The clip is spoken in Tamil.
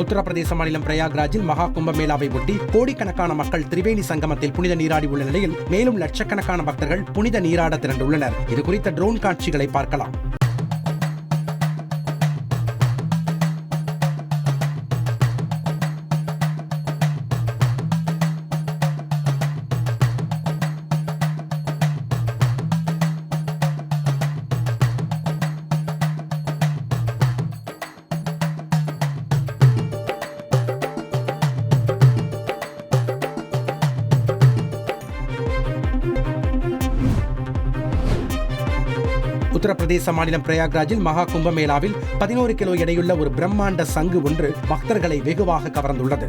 உத்தரப்பிரதேச மாநிலம் பிரயாக்ராஜில் மகா கும்பமேளாவை ஒட்டி கோடிக்கணக்கான மக்கள் திரிவேணி சங்கமத்தில் புனித நீராடி உள்ள நிலையில் மேலும் லட்சக்கணக்கான பக்தர்கள் புனித நீராட திரண்டுள்ளனர். இது குறித்த ட்ரோன் காட்சிகளை பார்க்கலாம். உத்தரப்பிரதேச மாநிலம் பிரயாக்ராஜில் மகா கும்பமேளாவில் பதினோரு கிலோ எடையுள்ள ஒரு பிரம்மாண்ட சங்கு ஒன்று பக்தர்களை வெகுவாக கவர்ந்துள்ளது.